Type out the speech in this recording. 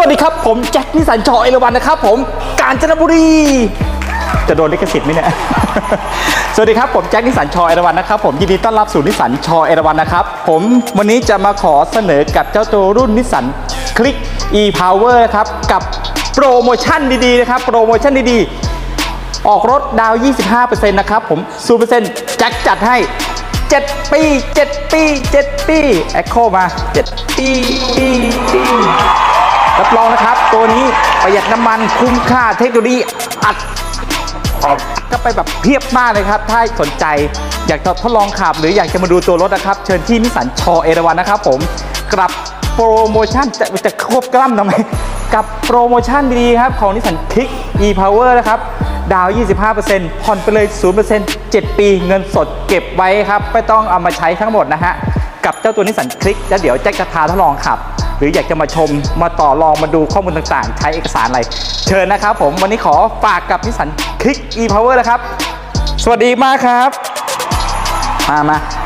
วัสดีครับ ผมแจ็คนิสันชอเอราวันนะครับ ผมกาญจนบุรี จะโดนลิขสิทธิ์ไหมเนี่ย สวัสดีครับ ผมแจ็คนิสันชอเอราวันนะครับ ผมยินดีต้อนรับสู่นิสันชอเอราวันนะครับ ผมวันนี้จะมาขอเสนอกับเจ้าตัวรุ่นนิสันคลิก e power นะครับกับโปรโมชั่นดีๆนะครับโปรโมชั่นดีๆ ออกรถดาว 25%นะครับผม0%แจ็คจัดให้ 7 ปี 7 ปี 7 ปี แอคโคมา 7 ปีปีปี รับรองนะครับ ตัวนี้ประหยัดน้ำมันคุ้มค่าเทคโนโลยีอัดออกก็ไปแบบเพียบมากเลยครับ ถ้าสนใจอยากจะทดลองขับ หรืออยากจะมาดูตัวรถนะครับ เชิญที่นิสสันชอเอราวันนะครับผมกลับโปรโมชั่นจะจะควบกล้ำทำไมกับโปรโมชั่นดีๆครับของนิสสันคลิก e power นะครับดาว 25%ผ่อนไปเลย 0% 7 ปี เงินสดเก็บไว้ครับ ไม่ต้องเอามาใช้ทั้งหมดนะฮะ กับเจ้าตัวนิสสันคลิก แล้วเดี๋ยวแจ็คจะพาทดลองขับ หรืออยากจะมาชมมาต่อรองมาดูข้อมูลต่างๆ ใช้เอกสารอะไร เชิญนะครับผมวันนี้ขอฝากกับนิสสันคลิก e power นะครับ สวัสดีมากครับ มามา